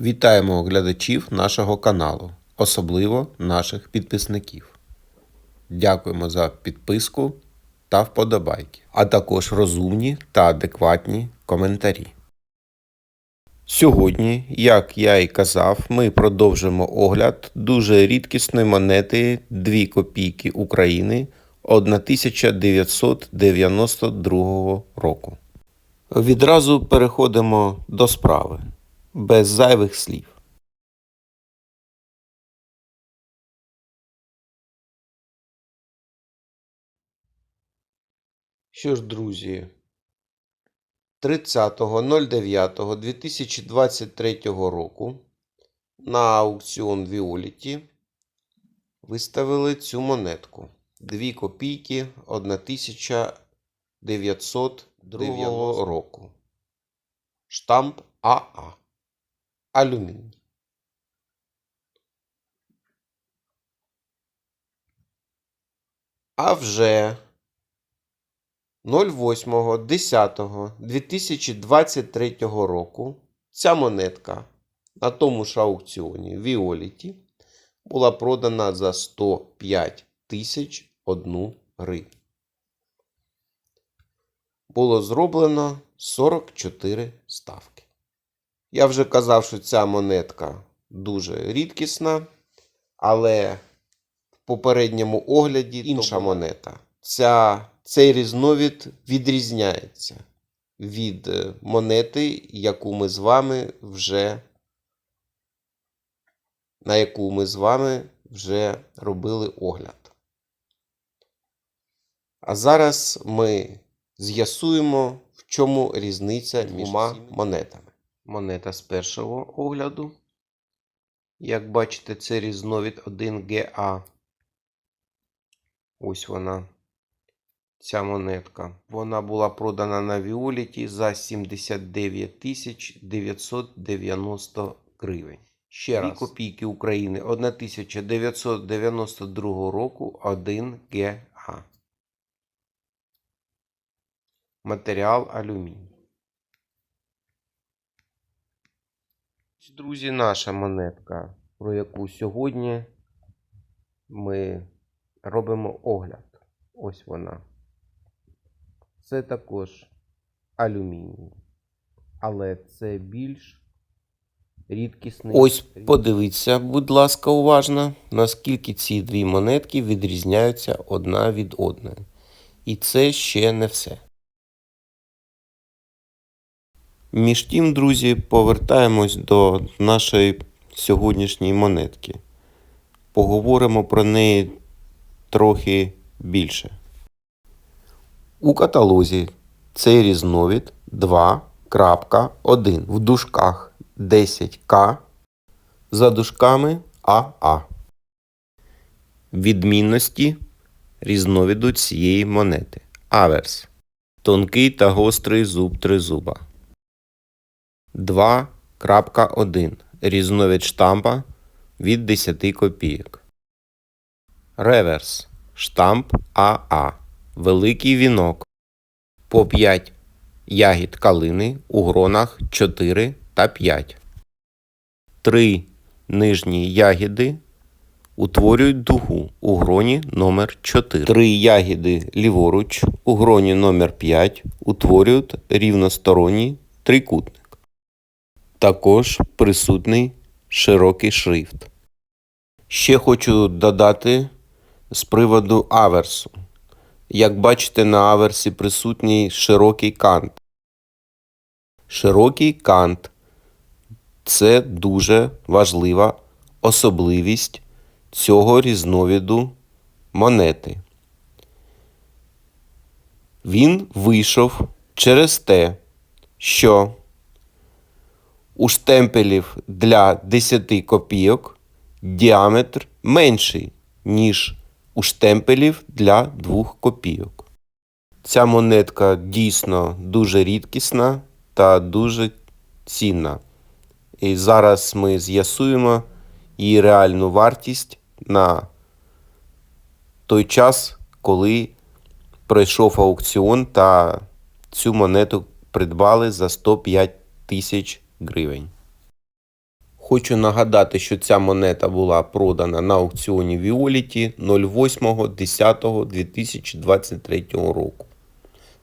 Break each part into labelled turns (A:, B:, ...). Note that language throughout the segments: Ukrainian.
A: Вітаємо глядачів нашого каналу, особливо наших підписників. Дякуємо за підписку та вподобайки, а також розумні та адекватні коментарі. Сьогодні, як я і казав, ми продовжимо огляд дуже рідкісної монети 2 копійки України 1992 року. Відразу переходимо до справи, без зайвих слів. Що ж, друзі, 30.09.2023 року на аукціон Violet виставили цю монетку. 2 копійки 1909 року. Штамп АА. Алюміній. А вже 08.10.2023 року ця монетка на тому ж аукціоні Violet була продана за 105 тисяч одну гривню. Було зроблено 44 ставки. Я вже казав, що ця монетка дуже рідкісна, але в попередньому огляді інша монета. Ця, цей різновид відрізняється від е, монети, яку ми з вами вже на яку ми з вами вже робили огляд. А зараз ми з'ясуємо, в чому різниця між двома монетами. Монета з першого огляду. Як бачите, це різновид 1GA. Ось вона. Ця монетка. Вона була продана на Віоліті за 79 тисяч 990 гривень. Ще раз. 2 копійки України 1992 року 1 ГА. Матеріал алюміній. Друзі, наша монетка, про яку сьогодні ми робимо огляд. Ось вона. Це також алюміній. Але це більш рідкісний. Ось подивіться, будь ласка, уважно, наскільки ці дві монетки відрізняються одна від одної. І це ще не все. Між тим, друзі, повертаємось до нашої сьогоднішньої монетки. Поговоримо про неї трохи більше. У каталозі цей різновид 2.1 в дужках 10К за дужками АА. Відмінності різновиду цієї монети. Аверс. Тонкий та гострий зуб тризуба. 2.1. Різновид штампа від 10 копійок. Реверс. Штамп АА. Великий вінок. По 5 ягід калини у гронах 4 та 5. Три нижні ягіди утворюють дугу у гроні номер 4 Три ягіди ліворуч у гроні номер 5 утворюють рівносторонній трикутник. Також присутній широкий шрифт. Ще хочу додати з приводу аверсу. Як бачите, на аверсі присутній широкий кант. Широкий кант це дуже важлива особливість цього різновиду монети. Він вийшов через те, що у штемпелів для 10 копійок діаметр менший, ніж у штемпелів для 2 копійок. Ця монетка дійсно дуже рідкісна та дуже цінна. І зараз ми з'ясуємо її реальну вартість на той час, коли пройшов аукціон та цю монету придбали за 105 тисяч гривень. Хочу нагадати, що ця монета була продана на аукціоні Віоліті 08.10.2023 року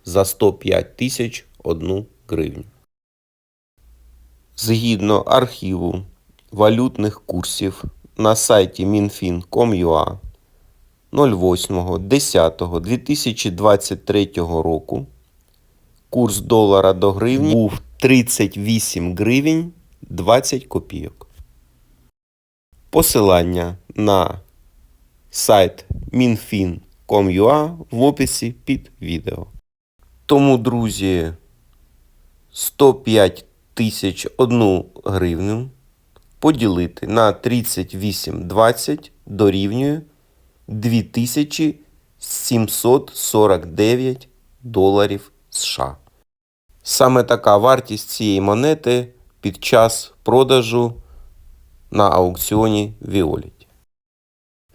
A: за 105 тисяч 1 гривню. Згідно архіву валютних курсів на сайті minfin.com.ua 08.10.2023 року курс долара до гривні був 38 гривень 20 копійок. Посилання на сайт minfin.com.ua в описі під відео. Тому, друзі, 105 тисяч 1 гривню поділити на 38,20 дорівнює 2749 доларів США. Саме така вартість цієї монети під час продажу на аукціоні Віоліті.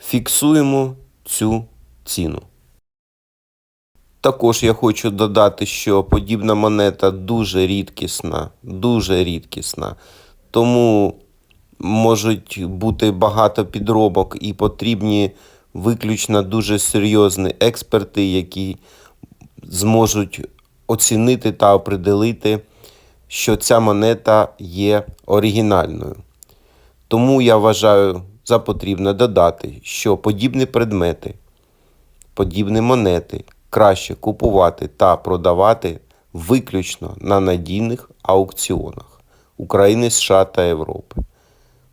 A: Фіксуємо цю ціну. Також я хочу додати, що подібна монета дуже рідкісна, дуже рідкісна. Тому можуть бути багато підробок і потрібні виключно дуже серйозні експерти, які зможуть оцінити та определити, що ця монета є оригінальною. Тому я вважаю за потрібне додати, що подібні предмети, подібні монети краще купувати та продавати виключно на надійних аукціонах України, США та Європи.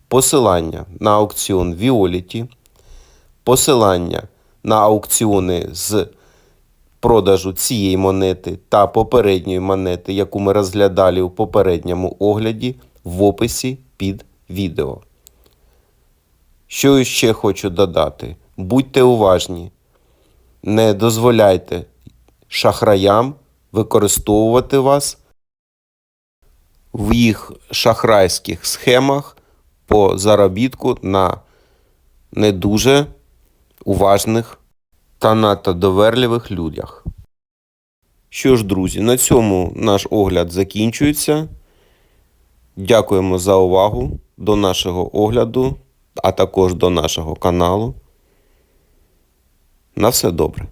A: Посилання на аукціон Віоліті, посилання на аукціони з продажу цієї монети та попередньої монети, яку ми розглядали у попередньому огляді, в описі під відео. Що ще хочу додати: будьте уважні, не дозволяйте шахраям використовувати вас в їх шахрайських схемах по заробітку на не дуже уважних та надто доверливих людях. Що ж, друзі, на цьому наш огляд закінчується. Дякуємо за увагу до нашого огляду, а також до нашого каналу. На все добре.